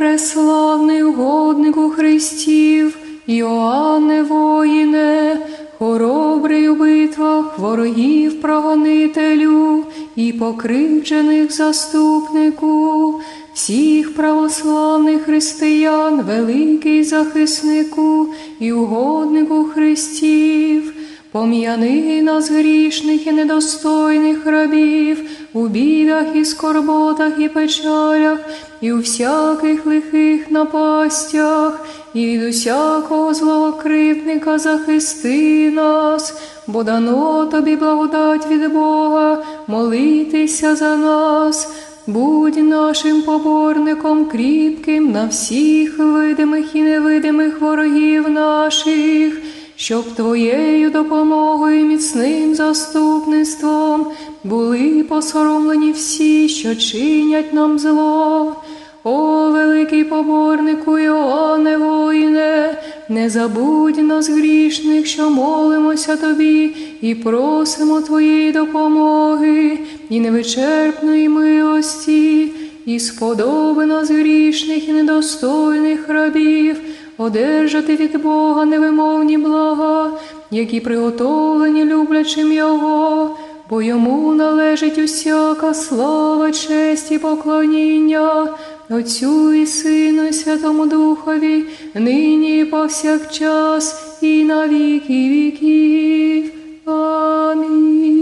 преславний угоднику Христів, Іоанне воїне, хоробрий у битвах ворогів прогонителю і покривджених заступнику, всіх православних християн, великий захиснику і угоднику Христів. Пом'яни нас грішних і недостойних рабів у бідах і скорботах і печалях, і у всяких лихих напастях, і від усякого злого кривдника захисти нас, бо дано тобі благодать від Бога, молитися за нас. Будь нашим поборником кріпким на всіх видимих і невидимих ворогів наших, щоб Твоєю допомогою і міцним заступництвом були посоромлені всі, що чинять нам зло. О, великий поборнику Іоанне воїне, не забудь нас грішних, що молимося тобі і просимо Твоєї допомоги і невичерпної милості, і сподоби нас грішних і недостойних рабів, одержати від Бога невимовні блага, які приготовлені люблячим Його, бо йому належить усяка слава, честь і поклоніння. Отцю і Сину, і Святому Духові, нині і повсякчас, і на віки віків. Амінь.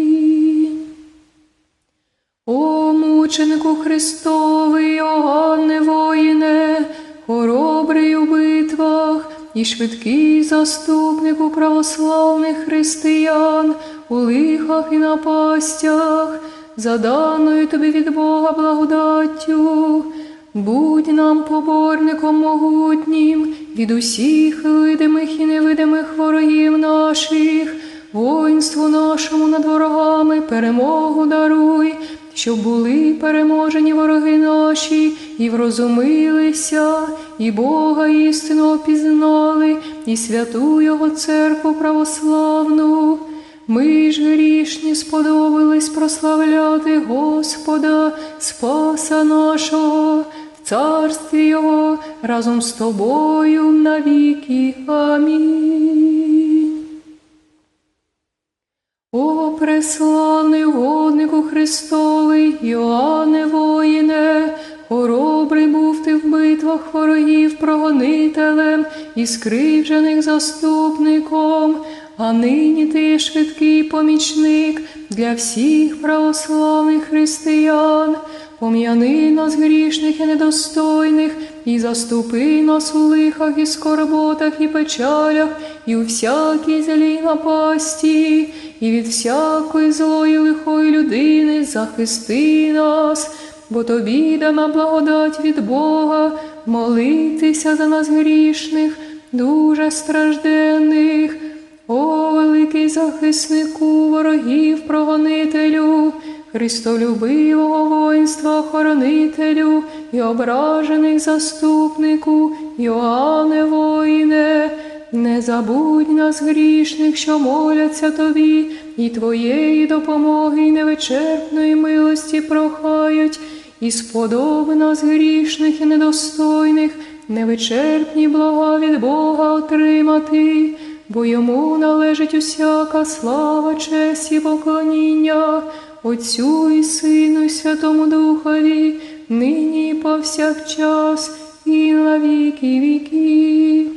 О мученику Христовий, Йоганне і швидкий заступнику православних християн у лихах і напастях, за даною тобі від Бога благодаттю. Будь нам поборником могутнім від усіх видимих і невидимих ворогів наших, воїнству нашому над ворогами перемогу даруй, щоб були переможені вороги наші, і врозумилися, і Бога істину опізнали, і святу Його церкву православну. Ми ж грішні сподобались прославляти Господа, Спаса нашого, в царстві Його разом з тобою навіки. Амінь. О, преславний угоднику Христовий, Йоанне воїне, хоробрий був ти в битвах ворогів прогонителем і скривджених заступником, а нині ти швидкий помічник для всіх православних християн. Пом'яни нас грішних і недостойних, і заступи нас у лихах і скорботах, і печалях, і у всякій злій напасті, і від всякої злої лихої людини захисти нас, бо тобі дана благодать від Бога, молитися за нас грішних, дуже стражденних. О, великий захиснику ворогів прогонителю, Христолюбивого воїнства охоронителю і ображених заступнику, Йоанне воїне, не забудь нас грішних, що моляться тобі, і твоєї допомоги і невичерпної милості прохають, і сподоби нас грішних і недостойних, невичерпні блага від Бога отримати бо йому належить усяка слава, честь і поклоніння, Отцю і Сину, Святому Духові, нині повсякчас, і на віки віків.